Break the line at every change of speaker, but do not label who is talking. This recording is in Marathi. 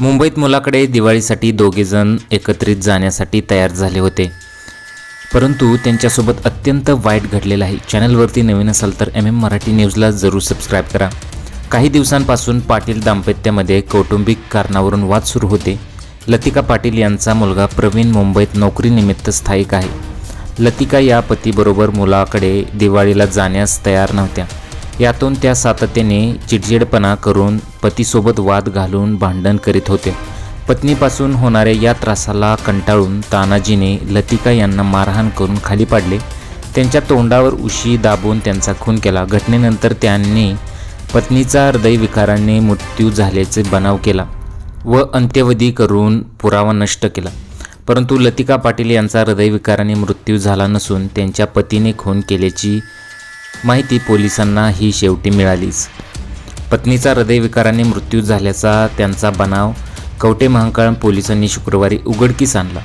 मुंबईत मुलाकडे दिवाळीसाठी दोघेजण एकत्रित जाण्यासाठी तयार झाले होते. परंतु त्यांच्यासोबत अत्यंत वाईट घडलेलं आहे. चॅनलवरती नवीन असाल तर एम एम मराठी न्यूजला जरूर सबस्क्राईब करा. काही दिवसांपासून पाटील दाम्पत्यामध्ये कौटुंबिक कारणावरून वाद सुरू होते. लतिका पाटील यांचा मुलगा प्रवीण मुंबईत नोकरीनिमित्त स्थायिक आहे. लतिका या पतीबरोबर मुलाकडे दिवाळीला जाण्यास तयार नव्हत्या. यातून त्या सातत्याने चिडचिडपणा करून पतीसोबत वाद घालून भांडण करीत होते. पत्नीपासून होणाऱ्या या त्रासाला कंटाळून तानाजीने लतिका यांना मारहाण करून खाली पाडले. त्यांच्या तोंडावर उशी दाबून त्यांचा खून केला. घटनेनंतर त्यांनी पत्नीचा हृदयविकाराने मृत्यू झाल्याचे बनाव केला व अंत्यवधी करून पुरावा नष्ट केला. परंतु लतिका पाटील यांचा हृदयविकाराने मृत्यू झाला नसून त्यांच्या पतीने खून केल्याची माहिती पोलिसांना ही शेवटी मिळालीच. पत्नीचा हृदयविकाराने मृत्यू झाल्याचा त्यांचा बनाव कवटे महांकाळ पोलिसांनी शुक्रवारी उघडकीस आणला.